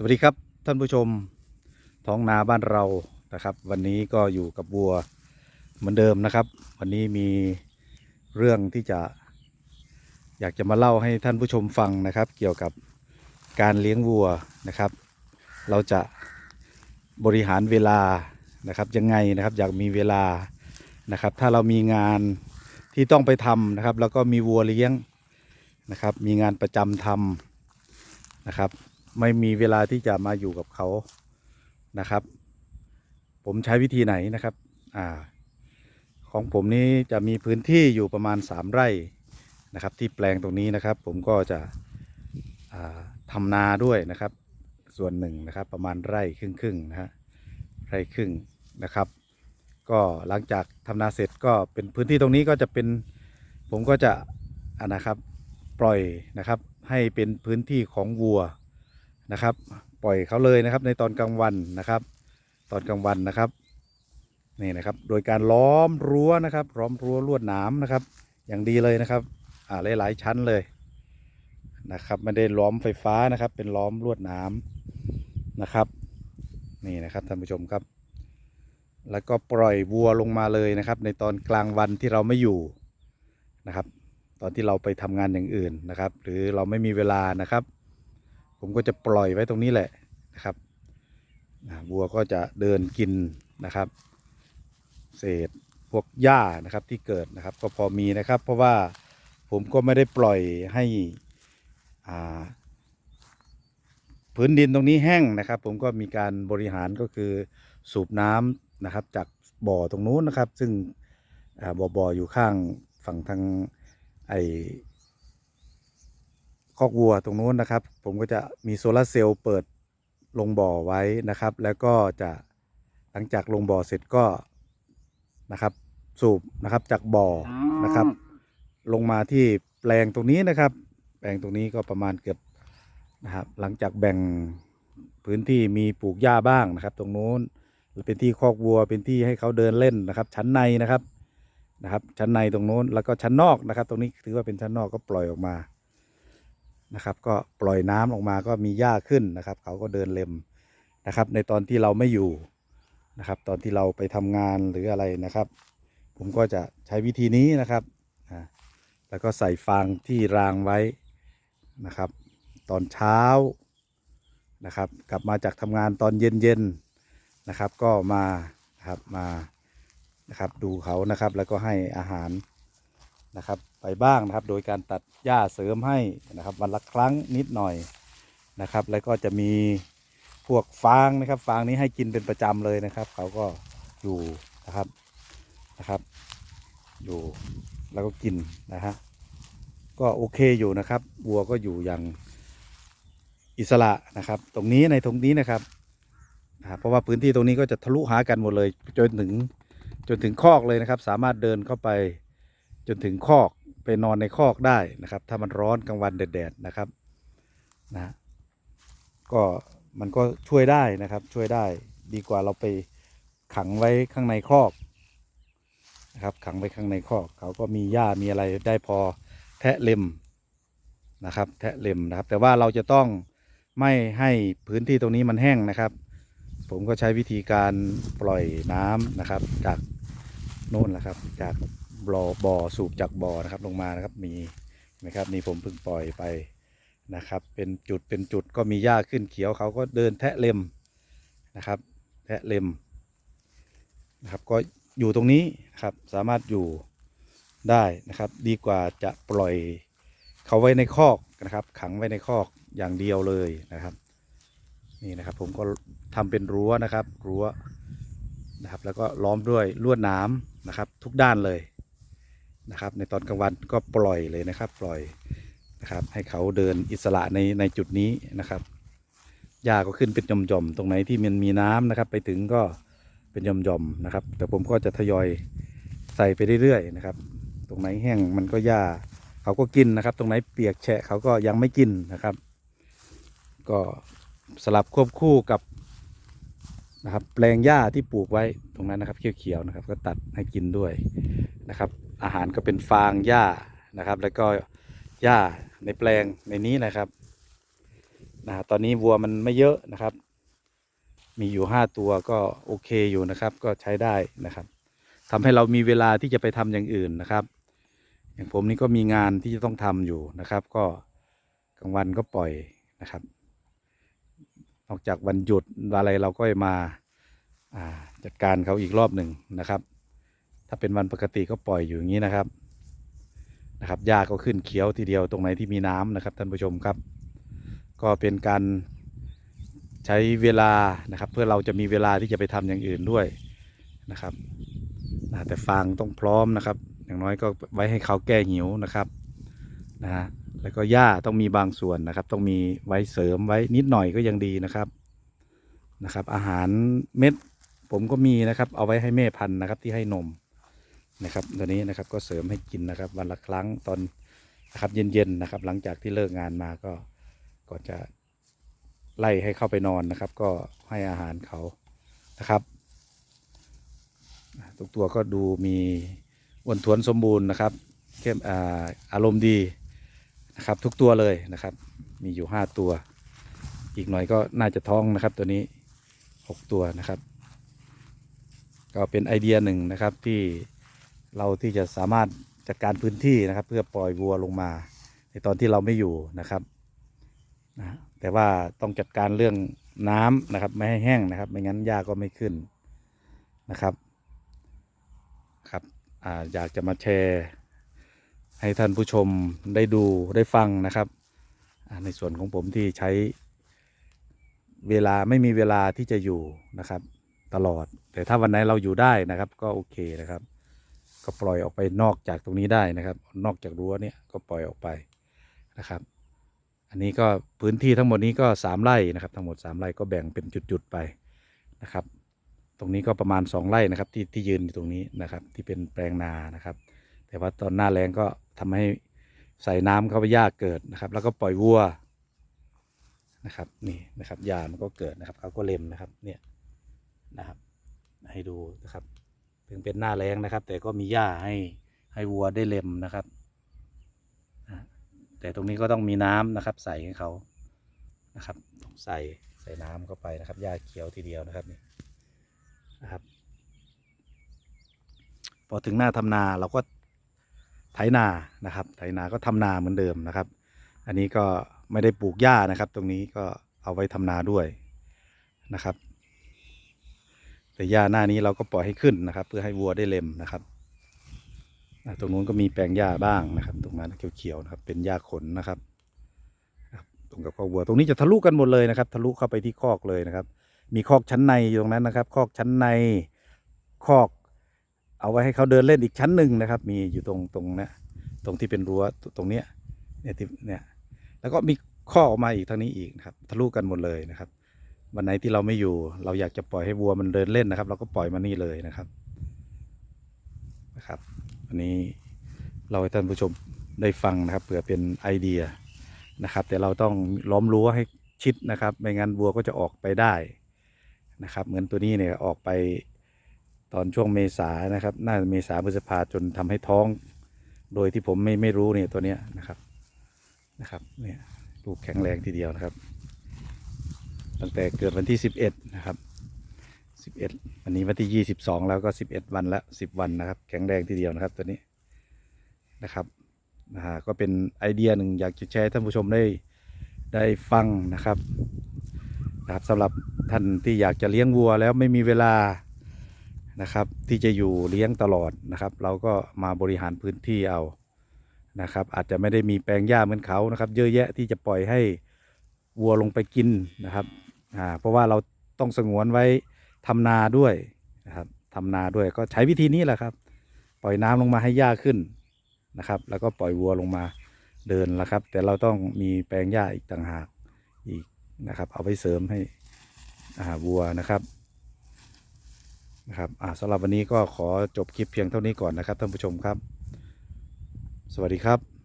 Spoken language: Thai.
สวัสดีครับท่านผู้ชมท้องนาบ้านเรานะครับ วันนี้ก็อยู่กับวัวเหมือนเดิมนะครับ วันนี้มีเรื่องที่จะ อยากจะมาเล่าให้ท่านผู้ชมฟังนะครับ เกี่ยวกับการเลี้ยงวัวนะครับ เราจะบริหารเวลานะครับยังไงนะครับ อยากมีเวลานะครับ ถ้าเรามีงานที่ต้องไปทำนะครับ แล้วก็มีวัวเลี้ยงนะครับ มีงานประจำทำนะครับ ไม่มีเวลาที่จะมาอยู่กับเขานะครับ ผมใช้วิธีไหนนะครับอ่าของผมนี้จะมีพื้นที่อยู่ประมาณ 3 ไร่นะครับ ที่แปลงตรงนี้นะครับ ผมก็จะอ่าทำนาด้วยนะครับ ส่วนหนึ่งนะครับ ประมาณไร่ครึ่งครึ่งๆนะฮะไร่ครึ่งนะครับ ก็หลังจากทำนาเสร็จก็เป็นพื้นที่ตรงนี้ก็จะเป็นผมก็จะนะครับปล่อยนะครับให้เป็นพื้นที่ของวัว นะครับ ปล่อยเขาเลยนะครับในตอนกลางวันนะครับ ตอนกลางวันนะครับนี่นะครับ โดยการล้อมรั้วนะครับล้อมรั้วลวดหนามนะครับ อย่างดีเลยนะครับ อ่าหลายๆชั้นเลยนะครับไม่ได้ล้อมไฟฟ้านะครับ เป็นล้อมลวดหนามนะครับ นี่นะครับท่านผู้ชมครับ แล้วก็ปล่อยวัวลงมาเลยนะครับ ในตอนกลางวันที่เราไม่อยู่นะครับ ตอนที่เราไปทำงานอย่างอื่นนะครับ หรือเราไม่มีเวลานะครับ ผมก็จะปล่อยไว้ตรงนี้แหละนะครับวัวก็จะเดินกินนะครับ เศษพวกหญ้านะครับที่เกิดนะครับ ก็พอมีนะครับ เพราะว่าผมก็ไม่ได้ปล่อยให้พื้นดินตรงนี้แห้งนะครับ ผมก็มีการบริหารก็คือสูบน้ำนะครับ จากบ่อตรงนู้นนะครับ ซึ่งบ่อบ่ออยู่ข้างฝั่งทางไอ คอกวัวตรงนู้นนะครับ ผมก็จะมีโซลาร์เซลล์เปิดลงบ่อไว้นะครับ แล้วก็จะหลังจากลงบ่อเสร็จก็นะครับ สูบนะครับจากบ่อนะครับ ลงมาที่แปลงตรงนี้นะครับ แปลงตรงนี้ก็ประมาณเกือบนะครับ หลังจากแบ่งพื้นที่มีปลูกหญ้าบ้างนะครับ ตรงนู้นเป็นที่คอกวัวเป็นที่ให้เขาเดินเล่นนะครับ ชั้นในนะครับนะครับ ชั้นในตรงนู้นแล้วก็ชั้นนอกนะครับ ตรงนี้ถือว่าเป็นชั้นนอกก็ปล่อยออกมา นะครับ ก็ปล่อยน้ำออกมาก็มีหญ้าขึ้นนะครับ เขาก็เดินเล็มนะครับ ในตอนที่เราไม่อยู่นะครับ ตอนที่เราไปทำงานหรืออะไรนะครับ ผมก็จะใช้วิธีนี้นะครับอ่าแล้วก็ใส่ฟางที่รางไว้นะครับ ตอนเช้านะครับ กลับมาจากทำงานตอนเย็นๆนะครับ ก็มานะครับมานะครับดูเขานะครับแล้วก็ให้อาหารนะครับ ไปบ้างนะครับ โดยการตัดหญ้าเสริมให้นะครับ วันละครั้งนิดหน่อยนะครับ แล้วก็จะมีพวกฟางนะครับฟางนี้ให้กินเป็นประจำเลยนะครับ เขาก็อยู่นะครับนะครับ อยู่แล้วก็กินนะฮะก็โอเคอยู่นะครับวัวก็อยู่อย่างอิสระนะครับ ตรงนี้ในตรงนี้นะครับนะเพราะว่าพื้นที่ตรงนี้ก็จะทะลุหากันหมดเลยจนถึงจนถึงคอกเลยนะครับ สามารถเดินเข้าไปจนถึงคอก ไปนอนในคอกได้นะครับ ถ้ามันร้อนกลางวันแดดๆนะครับนะก็มันก็ช่วยได้นะครับช่วยได้ดีกว่าเราไปขังไว้ข้างในคอกนะครับขังไว้ข้างในคอกเขาก็มีหญ้ามีอะไรได้พอแทะเล็มนะครับ แทะเล็มนะครับ แต่ว่าเราจะต้องไม่ให้พื้นที่ตรงนี้มันแห้งนะครับ ผมก็ใช้วิธีการปล่อยน้ำนะครับ จากโน่นแหละครับจาก บ่อบ่อสูบจากบ่อนะครับลงมานะครับมีนะครับนี่ผมเพิ่งปล่อยไปนะครับ เป็นจุดเป็นจุดก็มีหญ้าขึ้นเขียวเขาก็เดินแทะเล็มนะครับ แทะเล็มนะครับ ก็อยู่ตรงนี้นะครับสามารถอยู่ได้นะครับ ดีกว่าจะปล่อยเขาไว้ในคอกนะครับ ขังไว้ในคอกอย่างเดียวเลยนะครับ นี่นะครับ ผมก็ทำเป็นรั้วนะครับรั้วนะครับ แล้วก็ล้อมด้วยลวดหนามนะครับ ทุกด้านเลย นะครับ ในตอนกลางวันก็ปล่อยเลยนะครับ ปล่อยนะครับ ให้เขาเดินอิสระในในจุดนี้นะครับหญ้าก็ขึ้นเป็นหย่อมๆตรงไหนที่มันมีน้ำนะครับ ไปถึงก็เป็นหย่อมๆนะครับ แต่ผมก็จะทยอยใส่ไปเรื่อยๆนะครับ ตรงไหนแห้งมันก็หญ้าเขาก็กินนะครับ ตรงไหนเปียกแฉะเขาก็ยังไม่กินนะครับ ก็สลับควบคู่กับนะครับแปลงหญ้าที่ปลูกไว้ตรงนั้นนะครับเขียวๆนะครับ ก็ตัดให้กินด้วยนะครับ อาหารก็เป็นฟางหญ้านะครับ แล้วก็หญ้าในแปลงในนี้นะครับนะตอนนี้วัวมันไม่เยอะนะครับ มีอยู่ห้าตัวก็โอเคอยู่นะครับ ก็ใช้ได้นะครับทำให้เรามีเวลาที่จะไปทำอย่างอื่นนะครับ อย่างผมนี่ก็มีงานที่จะต้องทำอยู่นะครับ ก็กลางวันก็ปล่อยนะครับ นอกจากวันหยุดอะไรเราก็มาจัดการเขาอีกรอบหนึ่งนะครับ ถ้าเป็นวันปกติก็ปล่อยอยู่อย่างนี้นะครับนะครับหญ้าก็ขึ้นเขียวทีเดียวตรงไหนที่มีน้ำนะครับท่านผู้ชมครับ ก็เป็นการใช้เวลานะครับ เพื่อเราจะมีเวลาที่จะไปทำอย่างอื่นด้วยนะครับนะแต่ฟางต้องพร้อมนะครับ อย่างน้อยก็ไว้ให้เขาแก้หิวนะครับนะฮะแล้วก็หญ้าต้องมีบางส่วนนะครับ ต้องมีไว้เสริมไว้นิดหน่อยก็ยังดีนะครับนะครับ อาหารเม็ดผมก็มีนะครับ เอาไว้ให้แม่พันธุ์นะครับที่ให้นม นะครับตัวนี้นะครับก็เสริมให้กินนะครับวันละครั้งตอนนะครับเย็นๆนะครับ หลังจากที่เลิกงานมาก็ก่อนจะไล่ให้เข้าไปนอนนะครับ ก็ให้อาหารเขานะครับทุกตัวก็ดูมีอ้วนท้วนสมบูรณ์นะครับเข้มอ่าอารมณ์ดีนะครับ ทุกตัวเลยนะครับ มีอยู่ห้าตัว อีกหน่อยก็น่าจะท้องนะครับ ตัวนี้หกตัวนะครับ ก็เป็นไอเดียหนึ่งนะครับที่ เราที่จะสามารถจัดการพื้นที่นะครับ เพื่อปล่อยวัวลงมา ในตอนที่เราไม่อยู่นะครับนะแต่ว่าต้องจัดการเรื่องน้ำนะครับ ไม่ให้แห้งนะครับ ไม่งั้นหญ้าก็ไม่ขึ้นนะครับครับออยากจะมาแชร์ให้ท่านผู้ชมได้ดูได้ฟังนะครับ ในส่วนของผมที่ใช้เวลาไม่มีเวลาที่จะอยู่นะครับ ตลอด แต่ถ้าวันไหนเราอยู่ได้นะครับ ก็โอเคนะครับ ก็ปล่อยออกไปนอกจากตรงนี้ได้นะครับ นอกจากรั้วเนี่ยก็ปล่อยออกไปนะครับ อันนี้ก็พื้นที่ทั้งหมดนี้ก็สามไร่นะครับ ทั้งหมดสามไร่ก็แบ่งเป็นจุดๆไปนะครับ ตรงนี้ก็ประมาณสองไร่นะครับ ที่ที่ยืนอยู่ตรงนี้นะครับ ที่เป็นแปลงนานะครับ แต่ว่าตอนหน้าแรงก็ทำให้ใส่น้ำเข้าไปหญ้าเกิดนะครับ แล้วก็ปล่อยวัวนะครับนี่นะครับหญ้ามันก็เกิดนะครับเขาก็เล็มนะครับเนี่ยนะครับ ให้ดูนะครับ ถึงเป็นหน้าแรงนะครับ แต่ก็มีหญ้าให้ให้วัวได้เล็มนะครับ แต่ตรงนี้ก็ต้องมีน้ำนะครับ ใส่ให้เขานะครับต้องใส่ใส่น้ำเข้าไปนะครับหญ้าเขียวทีเดียวนะครับนี่นะครับ พอถึงหน้าทำนาเราก็ไถนานะครับ ไถนาก็ทำนาเหมือนเดิมนะครับ อันนี้ก็ไม่ได้ปลูกหญ้านะครับ ตรงนี้ก็เอาไว้ทำนาด้วยนะครับ แต่หญ้าหน้านี้เราก็ปล่อยให้ขึ้นนะครับ เพื่อให้วัวได้เล็มนะครับตรงนู้นก็มีแปลงหญ้าบ้างนะครับ ตรงนั้นเขียวๆนะครับ เป็นหญ้าขนนะครับตรงกับข้อกวัว ตรงนี้จะทะลุกันหมดเลยนะครับ ทะลุเข้าไปที่คอกเลยนะครับ มีคอกชั้นในอยู่ตรงนั้นนะครับ คอกชั้นในคอก เอาไว้ให้เขาเดินเล่นอีกชั้นหนึ่งนะครับ มีอยู่ตรงตรงนี้ตรงที่เป็นรั้วตรงเนี้ยเนี่ยเนี่ยแล้วก็มีคอออกมาอีกทางนี้อีกนะครับ ทะลุกันหมดเลยนะครับ วันไหนที่เราไม่อยู่ เราอยากจะปล่อยให้วัวมันเดินเล่นนะครับ เราก็ปล่อยมานี่เลยนะครับนะครับวันนี้เราให้ท่านผู้ชมได้ฟังนะครับเผื่อเป็นไอเดียนะครับ แต่เราต้องล้อมรั้วให้ชิดนะครับ ไม่งั้นวัวก็จะออกไปได้นะครับ เหมือนตัวนี้เนี่ยออกไปตอนช่วงเมษานะครับ น่าจะเมษาพฤษภาจนทำให้ท้อง โดยที่ผมไม่ไม่รู้เนี่ยตัวเนี้ยนะครับนะครับเนี่ยลูกแข็งแรงทีเดียวนะครับ ตั้งแต่เกิดวันที่สิบเอ็ดนะครับสิบเอ็ดวันนี้วันที่ยี่สิบสองแล้วก็สิบเอ็ดวันละสิบวันนะครับ แข็งแรงทีเดียวนะครับตัวนี้นะครับนะฮะก็เป็นไอเดียหนึ่งอยากจะแชร์ให้ท่านผู้ชมได้ได้ฟังนะครับนะครับสำหรับท่านที่อยากจะเลี้ยงวัวแล้วไม่มีเวลานะครับ ที่จะอยู่เลี้ยงตลอดนะครับ เราก็มาบริหารพื้นที่เอานะครับ อาจจะไม่ได้มีแปลงหญ้าเหมือนเขานะครับ เยอะแยะที่จะปล่อยให้วัวลงไปกินนะครับ อ่าเพราะว่าเราต้องสงวนไว้ทำนาด้วยนะครับทำนาด้วยก็ใช้วิธีนี้แหละครับ ปล่อยน้ำลงมาให้หญ้าขึ้นนะครับ แล้วก็ปล่อยวัวลงมาเดินแล้วครับ แต่เราต้องมีแปลงหญ้าอีกต่างหากอีกนะครับ เอาไปเสริมให้อาหาวัวนะครับนะครับอ่าสำหรับวันนี้ก็ขอจบคลิปเพียงเท่านี้ก่อนนะครับท่านผู้ชมครับ สวัสดีครับ